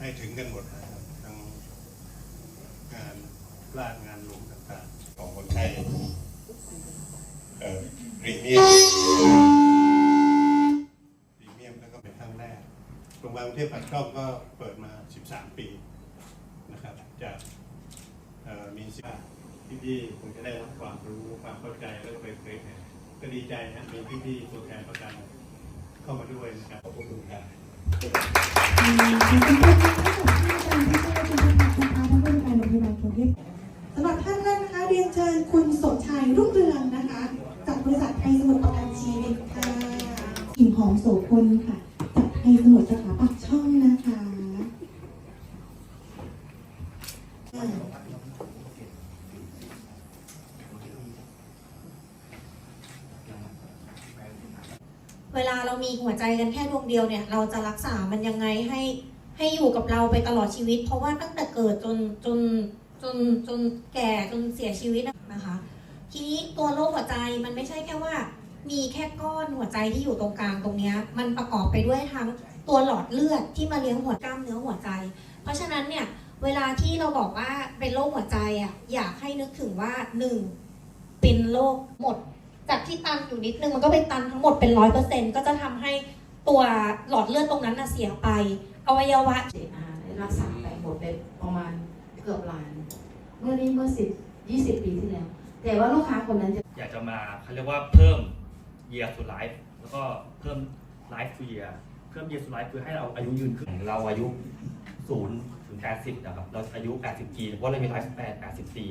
ให้ถึงกันหมดนะครับทั้งงานราชงานหลวงต่างๆ ของคนไทยเอ่อพรีเมียมพรีเมียมแล้วก็เป็นครั้งแรกโรงพยาบาลกรุงเทพปากช่องก็เปิดมา 13 ปีนะครับจากเอ่อมีสิบพี่ๆคงจะได้รับความรู้ความเข้าใจแล้วก็ไปเผยแผ่ก็ดีใจนะมีพี่ๆตัวแทนประกันเข้ามาด้วยนะครับขอบคุณครับ สำหรับท่านแรกนะคะเรียนเชิญคุณสมชายรุ่งเรืองนะคะ จากบริษัทไทยสมุทรประกันชีวิตค่ะกลิ่นหอมโสพลค่ะ จากไทยสมุทรสาขาปากช่องนะคะอ่า เวลาเรามีหัวใจกันแค่ดวงเดียวเนี่ย เราจะรักษามันยังไงให้ให้อยู่กับเราไปตลอดชีวิต เพราะว่าตั้งแต่เกิดจนจนจนจนแก่จนเสียชีวิตนะคะ ทีนี้ตัวโรคหัวใจมันไม่ใช่แค่ว่า มีแค่ก้อนหัวใจที่อยู่ตรงกลางตรงนี้มันประกอบไปด้วยทั้งตัวหลอดเลือดที่มาเลี้ยงหัวกล้ามเนื้อหัวใจ เพราะฉะนั้นเนี่ยเวลาที่เราบอกว่าเป็นโรคหัวใจอะอยากให้นึกถึงว่าหนึ่งเป็นโรคหมด จากที่ตันอยู่นิดนึงมันก็ไปตันทั้งหมดเป็นร้อยเปอร์เซ็นก็จะทำให้ตัวหลอดเลือดตรงนั้นน่ะเสียไป อวัยวะเสียอาได้รักษาไปหมดไปประมาณเกือบล้าน เมื่อนี้เมื่อสิบยี่สิบปีที่แล้ว แต่ว่าลูกค้าคนนั้นจะอยากจะมาเขาเรียกว่าเพิ่ม year to life แล้วก็เพิ่ม life to year เพิ่ม year to life คือให้เราอายุยืนขึ้นเราอายุ0ถึง80นะครับเราอายุ80ปีเพราะเรามี life span 80ปี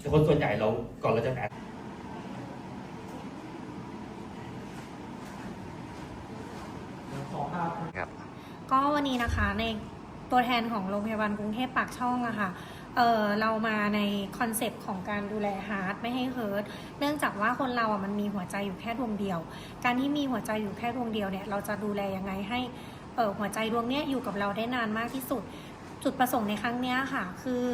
แต่คนส่วนใหญ่เราก่อนเราจะ 8ก็วันนี้นะคะในตัวแทนของโรงพยาบาลกรุงเทพปากช่องอะค่ะเออเรามาในคอนเซปต์ของการดูแลฮาร์ดไม่ให้เฮิร์ตเนื่องจากว่าคนเราอะมันมีหัวใจอยู่แค่ดวงเดียว การที่มีหัวใจอยู่แค่ดวงเดียวเนี่ยเราจะดูแลยังไงให้เออหัวใจดวงเนี้ยอยู่กับเราได้นานมากที่สุด จุดประสงค์ในครั้งเนี้ยค่ะ คือ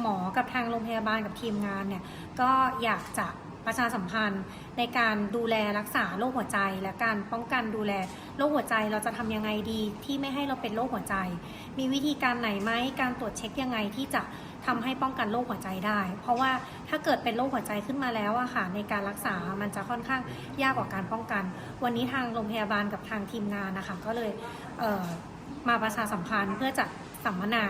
หมอกับทางโรงพยาบาลกับทีมงานเนี่ยก็อยากจะ ประชาสัมพันธ์ ในการดูแลรักษาโรคหัวใจ และการป้องกันดูแลโรคหัวใจเราจะทำยังไงดีที่ไม่ให้เราเป็นโรคหัวใจ มีวิธีการไหนไหมการตรวจเช็คยังไงที่จะทำให้ป้องกันโรคหัวใจได้ เพราะว่าถ้าเกิดเป็นโรคหัวใจขึ้นมาแล้วอะค่ะในการรักษา มันจะค่อนข้างยากกว่าการป้องกัน วันนี้ทางโรงพยาบาลกับทางทีมงานนะคะก็เลยเมาประชาสัมพันธ์เพื่อจะสัมมนา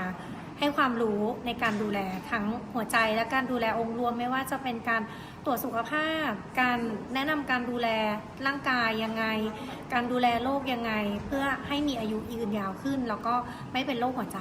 ให้ความรู้ในการดูแลทั้งหัวใจและการดูแลองค์รวมไม่ว่าจะเป็นการตรวจสุขภาพ การแนะนำการดูแลร่างกายยังไง การดูแลโรคยังไง เพื่อให้มีอายุยืนยาวขึ้น แล้วก็ไม่เป็นโรคหัวใจ